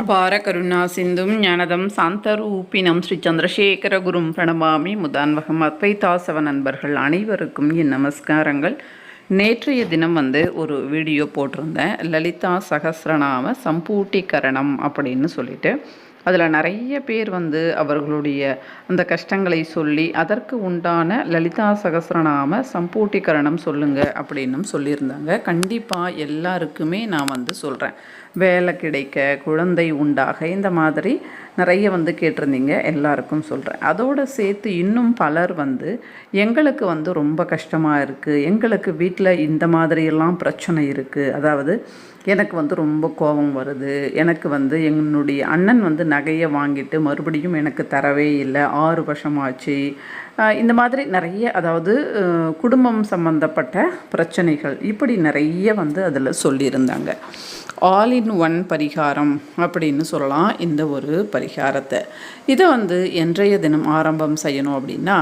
அபார கருணா சிந்தும் ஞானதம் சாந்தரூபினம் ஸ்ரீ சந்திரசேகர குரும் பிரணமாமி முதான்வகம் அத்வைதாசவ நண்பர்கள் அனைவருக்கும் என் நமஸ்காரங்கள். நேற்றைய தினம் வந்து ஒரு வீடியோ போட்டிருந்தேன். லலிதா சகசிரநாம சம்பூட்டிகரணம் அப்படின்னு சொல்லிட்டு. அதில் நிறைய பேர் வந்து அவர்களுடைய அந்த கஷ்டங்களை சொல்லி அதற்கு உண்டான லலிதா சகஸ்ரநாம சம்பூட்டிகரணம் சொல்லுங்க அப்படின்னும் சொல்லியிருந்தாங்க. கண்டிப்பாக எல்லாருக்குமே நான் வந்து சொல்கிறேன் வேலை கிடைக்க குழந்தை உண்டாக இந்த மாதிரி நிறைய வந்து கேட்டிருந்தீங்க எல்லாருக்கும் சொல்கிறேன் அதோடு சேர்த்து இன்னும் பலர் வந்து எங்களுக்கு வந்து ரொம்ப கஷ்டமாக இருக்குது எங்களுக்கு வீட்டில் இந்த மாதிரியெல்லாம் பிரச்சனை இருக்குது அதாவது எனக்கு வந்து ரொம்ப கோபம் வருது. எனக்கு வந்து என்னுடைய அண்ணன் வந்து நகையை வாங்கிட்டு மறுபடியும் எனக்கு தரவே இல்லை. ஆறு வருஷமாச்சு. இந்த மாதிரி நிறைய அதாவது குடும்பம் சம்மந்தப்பட்ட பிரச்சனைகள் இப்படி நிறைய வந்து அதில் சொல்லியிருந்தாங்க. ஆல் இன் ஒன் பரிகாரம் அப்படின்னு சொல்லலாம் இந்த ஒரு பரிகாரத்தை. இதை வந்து என்றைய தினம் ஆரம்பம் செய்யணும் அப்படின்னா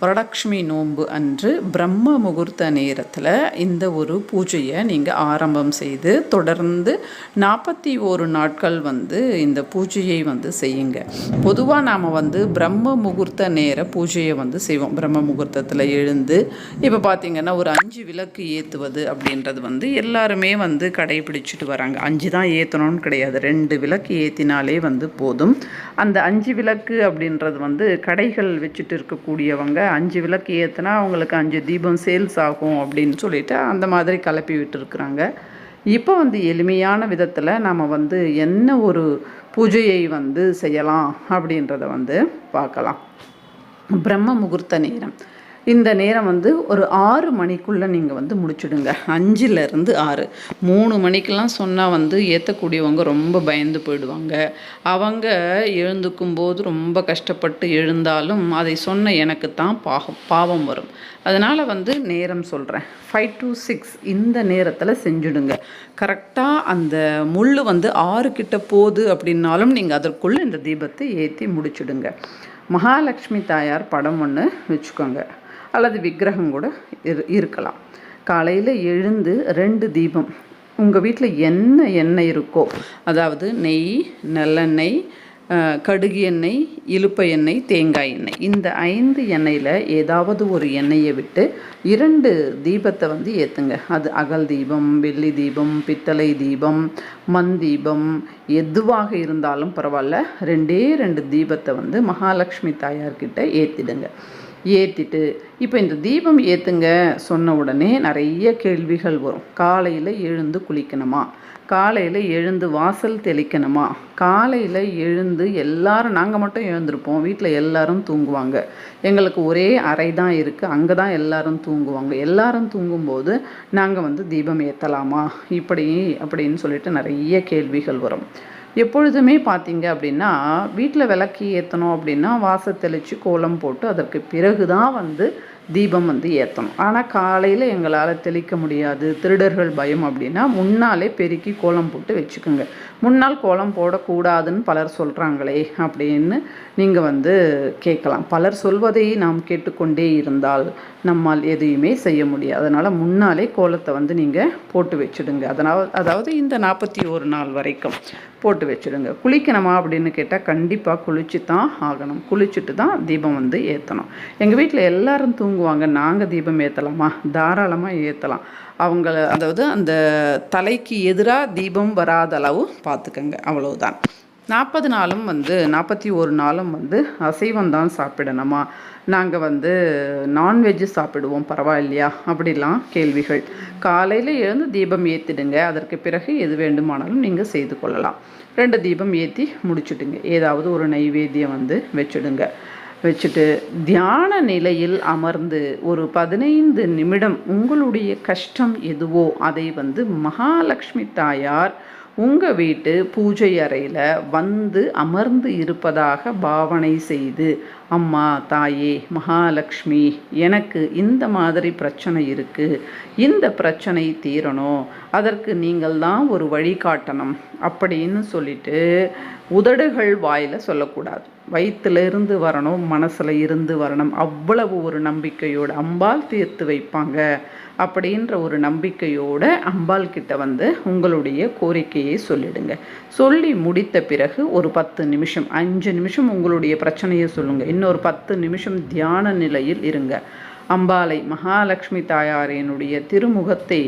வரலக்ஷ்மி நோன்பு அன்று பிரம்ம முகூர்த்த நேரத்தில் இந்த ஒரு பூஜையை நீங்கள் ஆரம்பம் செய்து தொடர்ந்து நாற்பத்தி ஓரு நாட்கள் வந்து இந்த பூஜையை வந்து செய்யுங்க. பொதுவாக நாம் வந்து பிரம்ம முகூர்த்த நேர பூஜையை வந்து செய்வோம். பிரம்ம முகூர்த்தத்தில் எழுந்து இப்போ பார்த்திங்கன்னா ஒரு அஞ்சு விளக்கு ஏற்றுவது அப்படின்றது வந்து எல்லாருமே வந்து கடைபிடிச்சிட்டு வராங்க. அஞ்சு தான் ஏற்றணும்னு கிடையாது. ரெண்டு விளக்கு ஏற்றினாலே வந்து போதும். அந்த அஞ்சு விளக்கு அப்படின்றது வந்து கடைகள் வச்சுட்டு இருக்கக்கூடியவங்க அஞ்சு விளக்கு ஏற்றினா அவங்களுக்கு அஞ்சு தீபம் சேல்ஸ் ஆகும் அப்படின்னு சொல்லிட்டு அந்த மாதிரி கிளப்பி விட்டுருக்குறாங்க. இப்போ வந்து எளிமையான விதத்தில் நம்ம வந்து என்ன ஒரு பூஜையை வந்து செய்யலாம் அப்படின்றத வந்து பார்க்கலாம். பிரம்ம முகூர்த்த நேரம். இந்த நேரம் வந்து ஒரு ஆறு மணிக்குள்ளே நீங்கள் வந்து முடிச்சுடுங்க. அஞ்சுலேருந்து ஆறு. மூணு மணிக்கெலாம் சொன்னால் வந்து ஏற்றக்கூடியவங்க ரொம்ப பயந்து போயிடுவாங்க. அவங்க எழுந்துக்கும் போது ரொம்ப கஷ்டப்பட்டு எழுந்தாலும் அதை சொன்ன எனக்கு தான் பாகம் பாவம் வரும். அதனால் வந்து நேரம் சொல்கிறேன் ஃபைவ் டு சிக்ஸ் இந்த நேரத்தில் செஞ்சுடுங்க. கரெக்டாக அந்த முள் வந்து ஆறு கிட்ட போகுது அப்படின்னாலும் நீங்கள் அதற்குள்ளே இந்த தீபத்தை ஏற்றி முடிச்சுடுங்க. மகாலட்சுமி தாயார் படம் ஒன்று வச்சுக்கோங்க. அல்லது விக்கிரகம் கூட இரு இருக்கலாம். காலையில் எழுந்து ரெண்டு தீபம். உங்கள் வீட்டில் என்ன எண்ணெய் இருக்கோ அதாவது நெய் நல்லெண்ணெய் கடுகு எண்ணெய் இலுப்பை எண்ணெய் தேங்காய் எண்ணெய். இந்த ஐந்து எண்ணெயில் ஏதாவது ஒரு எண்ணெயை விட்டு இரண்டு தீபத்தை வந்து ஏற்றுங்க அது அகல் தீபம் வெள்ளி தீபம் பித்தளை தீபம் மண் தீபம் எதுவாக இருந்தாலும் பரவாயில்ல. ரெண்டே ரெண்டு தீபத்தை வந்து மகாலட்சுமி தாயார்கிட்ட ஏற்றிடுங்க ஏற்றிட்டு இப்போ இந்த தீபம் ஏற்றுங்க சொன்ன உடனே நிறைய கேள்விகள் வரும். காலையில் எழுந்து குளிக்கணுமா? காலையில் எழுந்து வாசல் தெளிக்கணுமா? காலையில் எழுந்து எல்லாரும் நாங்கள் மட்டும் எழுந்திருப்போம். வீட்டில் எல்லாரும் தூங்குவாங்க. எங்களுக்கு ஒரே அறை தான் இருக்குது அங்கே தான் எல்லாரும் தூங்குவாங்க. எல்லாரும் தூங்கும்போது நாங்கள் வந்து தீபம் ஏற்றலாமா இப்படி அப்படின்னு சொல்லிட்டு நிறைய கேள்விகள் வரும். எப்பொழுதுமே பார்த்தீங்க அப்படின்னா வீட்டில் விளக்கு ஏற்றணும் அப்படின்னா வாசல் தெளித்து கோலம் போட்டு அதற்கு பிறகு தான் வந்து தீபம் வந்து ஏற்றணும் ஆனால் காலையில் எங்களால் தெளிக்க முடியாது. திருடர்கள் பயம் அப்படின்னா முன்னாலே பெருக்கி கோலம் போட்டு வச்சுக்கோங்க. முன்னால் கோலம் போடக்கூடாதுன்னு பலர் சொல்கிறாங்களே அப்படின்னு நீங்கள் வந்து கேட்கலாம். பலர் சொல்வதை நாம் கேட்டுக்கொண்டே இருந்தால் நம்மால் எதையுமே செய்ய முடியாது. அதனால் முன்னாலே கோலத்தை வந்து நீங்கள் போட்டு வச்சுடுங்க. அதனால் அதாவது இந்த நாற்பத்தி ஒரு நாள் வரைக்கும் போட்டு வச்சுடுங்க. குளிக்கணுமா அப்படின்னு கேட்டால் கண்டிப்பாக குளிச்சு தான் ஆகணும். குளிச்சுட்டு தான் தீபம் வந்து ஏற்றணும் எங்கள் வீட்டில் எல்லாரும் தூங்குவாங்க. நாங்கள் தீபம் ஏற்றலாமா தாராளமாக ஏற்றலாம் அவங்கள அதாவது அந்த தலைக்கு எதிராக தீபம் வராத அளவு பார்த்துக்கங்க அவ்வளவுதான். நாற்பது நாளும் வந்து நாற்பத்தி ஒரு நாளும் வந்து அசைவம் தான் சாப்பிடணுமா? நாங்கள் வந்து நான்வெஜ்ஜு சாப்பிடுவோம். பரவாயில்லையா? அப்படிலாம் கேள்விகள். காலையில் எழுந்து தீபம் ஏற்றிடுங்க அதற்கு பிறகு எது வேண்டுமானாலும் நீங்கள் செய்து கொள்ளலாம். ரெண்டு தீபம் ஏற்றி முடிச்சுடுங்க. ஏதாவது ஒரு நைவேத்தியம் வந்து வச்சுடுங்க. வச்சுட்டு தியான நிலையில் அமர்ந்து ஒரு பதினைந்து நிமிடம் உங்களுடைய கஷ்டம் எதுவோ அதை வந்து மகாலட்சுமி தாயார் உங்கள் வீட்டு பூஜை அறையில் வந்து அமர்ந்து இருப்பதாக பாவனை செய்து அம்மா தாயே மகாலட்சுமி எனக்கு இந்த மாதிரி பிரச்சனை இருக்குது இந்த பிரச்சனை தீரணும். அதற்கு நீங்கள் தான் ஒரு வழிகாட்டணும் அப்படின்னு சொல்லிட்டு உதடுகள் வாயில் சொல்லக்கூடாது. வயிற்றுல இருந்து வரணும் மனசில் இருந்து வரணும். அவ்வளவு ஒரு நம்பிக்கையோடு அம்பாள் தீர்த்து வைப்பாங்க அப்படின்ற ஒரு நம்பிக்கையோடு அம்பாள் கிட்ட வந்து உங்களுடைய கோரிக்கையை சொல்லிடுங்க. சொல்லி முடித்த பிறகு ஒரு பத்து நிமிஷம் அஞ்சு நிமிஷம் உங்களுடைய பிரச்சனையை சொல்லுங்கள் இன்னொரு பத்து நிமிஷம் தியான நிலையில் இருங்க. அம்பாலை மகாலட்சுமி தாயாரினுடைய திருமுகத்தை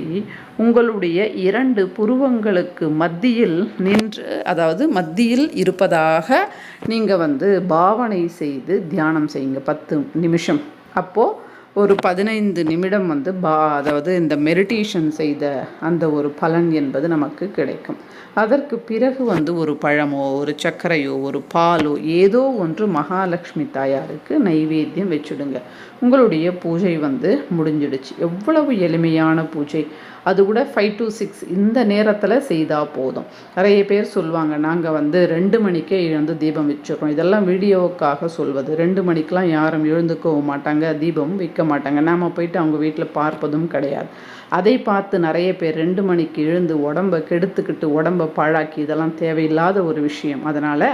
உங்களுடைய இரண்டு புருவங்களுக்கு மத்தியில் நின்று அதாவது மத்தியில் இருப்பதாக நீங்கள் வந்து பாவனை செய்து தியானம் செய்யுங்க. பத்து நிமிஷம். அப்போது ஒரு பதினைந்து நிமிடம் வந்து பா அதாவது இந்த மெடிடேஷன் செய்த அந்த ஒரு பலன் என்பது நமக்கு கிடைக்கும். அதற்கு பிறகு வந்து ஒரு பழமோ ஒரு சர்க்கரையோ ஒரு பாலோ ஏதோ ஒன்று மகாலட்சுமி தாயாருக்கு நைவேத்தியம் வச்சுடுங்க. உங்களுடைய பூஜை வந்து முடிஞ்சிடுச்சு. எவ்வளவு எளிமையான பூஜை. அது கூட ஃபைவ் டு சிக்ஸ் இந்த நேரத்தில் செய்தால் போதும். நிறைய பேர் சொல்லுவாங்க நாங்கள் வந்து ரெண்டு மணிக்கே எழுந்து தீபம் வச்சுருக்கோம். இதெல்லாம் வீடியோவுக்காக சொல்வது. ரெண்டு மணிக்கெலாம் யாரும் எழுந்துக்கவும் மாட்டாங்க. தீபமும் வைக்க மாட்டாங்க. நாம் போயிட்டு அவங்க வீட்டில் பார்ப்பதும் கிடையாது. அதை பார்த்து நிறைய பேர் ரெண்டு மணிக்கு எழுந்து உடம்பை கெடுத்துக்கிட்டு உடம்பை பாழாக்கி இதெல்லாம் தேவையில்லாத ஒரு விஷயம். அதனால்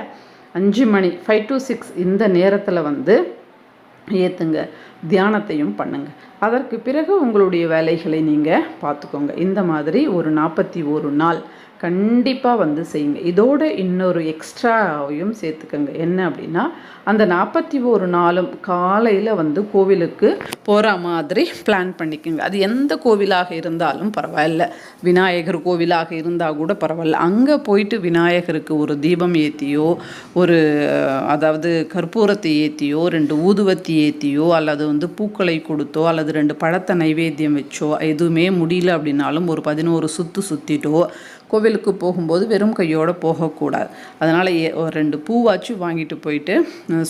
அஞ்சு மணி ஃபைவ் டு சிக்ஸ் இந்த நேரத்தில் வந்து ஏற்றுங்க தியானத்தையும் பண்ணுங்க. அதற்கு பிறகு உங்களுடைய வேலைகளை நீங்கள் பார்த்துக்கோங்க. இந்த மாதிரி ஒரு நாற்பத்தி ஒரு நாள் கண்டிப்பாக வந்து செய்யுங்க. இதோட இன்னொரு எக்ஸ்ட்ராவையும் சேர்த்துக்கோங்க. என்ன அப்படின்னா அந்த நாற்பத்தி ஒரு நாளும் காலையில் வந்து கோவிலுக்கு போகிற மாதிரி பிளான் பண்ணிக்கோங்க. அது எந்த கோவிலாக இருந்தாலும் பரவாயில்ல. விநாயகர் கோவிலாக இருந்தால் கூட பரவாயில்ல. அங்கே போயிட்டு விநாயகருக்கு ஒரு தீபம் ஏற்றியோ ஒரு அதாவது கற்பூரத்தை ஏற்றியோ ரெண்டு ஊதுவத்தி ஏற்றியோ அல்லது வந்து பூக்களை கொடுத்தோ அல்லது ரெண்டு பழத்தை நைவேத்தியம் வச்சோ எதுவுமே முடியல அப்படின்னாலும் ஒரு பதினோரு சுற்று சுற்றிட்டோ கோவிலுக்கு போகும்போது வெறும் கையோடு போகக்கூடாது. அதனால் ஒரு ரெண்டு பூவாச்சும் வாங்கிட்டு போயிட்டு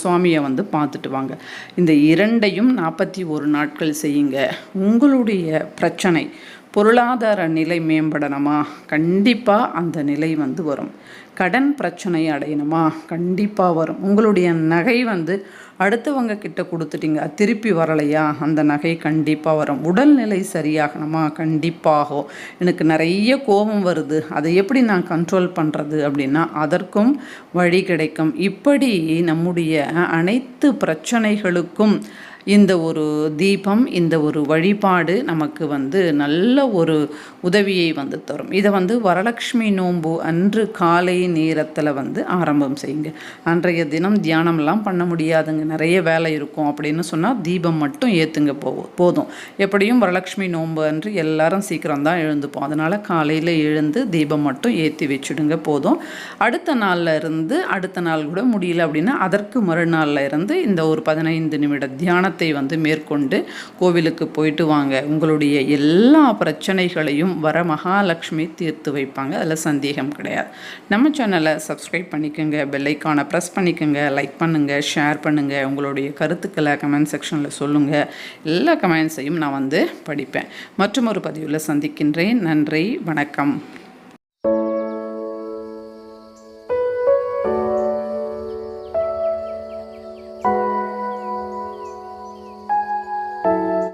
சுவாமியை வந்து பார்த்துட்டு வாங்க. இந்த இரண்டையும் நாற்பத்தி ஒரு நாட்கள் செய்யுங்க. உங்களுடைய பிரச்சனை பொருளாதார நிலை மேம்படணுமா? கண்டிப்பாக அந்த நிலை வந்து வரும். கடன் பிரச்சனை அடையணுமா? கண்டிப்பாக வரும். உங்களுடைய நகை வந்து அடுத்தவங்க கிட்ட கொடுத்துட்டீங்க. திருப்பி வரலையா? அந்த நகை கண்டிப்பாக வரும். உடல்நிலை சரியாகணுமா? கண்டிப்பாகும் எனக்கு நிறைய கோபம் வருது. அதை எப்படி நான் கண்ட்ரோல் பண்ணுறது அப்படின்னா அதற்கும் வழி கிடைக்கும். இப்படி நம்முடைய அனைத்து பிரச்சனைகளுக்கும் இந்த ஒரு தீபம் இந்த ஒரு வழிபாடு நமக்கு வந்து நல்ல ஒரு உதவியை வந்து தரும். இதை வந்து வரலட்சுமி நோன்பு அன்று காலை நேரத்தில் வந்து ஆரம்பம் செய்யுங்க. அன்றைய தினம் தியானம்லாம் பண்ண முடியாதுங்க. நிறைய வேலை இருக்கும் அப்படின்னு சொன்னால் தீபம் மட்டும் ஏற்றுங்க போ போதும். எப்படியும் வரலட்சுமி நோன்பு அன்று எல்லாரும் சீக்கிரம் தான் எழுந்துப்போம். அதனால் காலையில் எழுந்து தீபம் மட்டும் ஏற்றி வச்சுடுங்க போதும். அடுத்த நாளில் இருந்து அடுத்த நாள் கூட முடியல அப்படின்னா அதற்கு மறுநாளில் இருந்து இந்த ஒரு பதினைந்து நிமிட தியானம் தியானத்தை வந்து மேற்கொண்டு கோவிலுக்கு போயிட்டு வாங்க. உங்களுடைய எல்லா பிரச்சனைகளையும் வர மகாலட்சுமி தீர்த்து வைப்பாங்க. அதில் சந்தேகம் கிடையாது. நம்ம சேனலை சப்ஸ்கிரைப் பண்ணிக்கோங்க. பெல்லைக்கானை ப்ரெஸ் பண்ணிக்கோங்க. லைக் பண்ணுங்கள் ஷேர் பண்ணுங்கள் உங்களுடைய கருத்துக்களை கமெண்ட் செக்ஷனில் சொல்லுங்கள் எல்லா கமெண்ட்ஸையும் நான் வந்து படிப்பேன். மற்றும் ஒரு பதிவில் சந்திக்கின்றேன். நன்றி. வணக்கம்.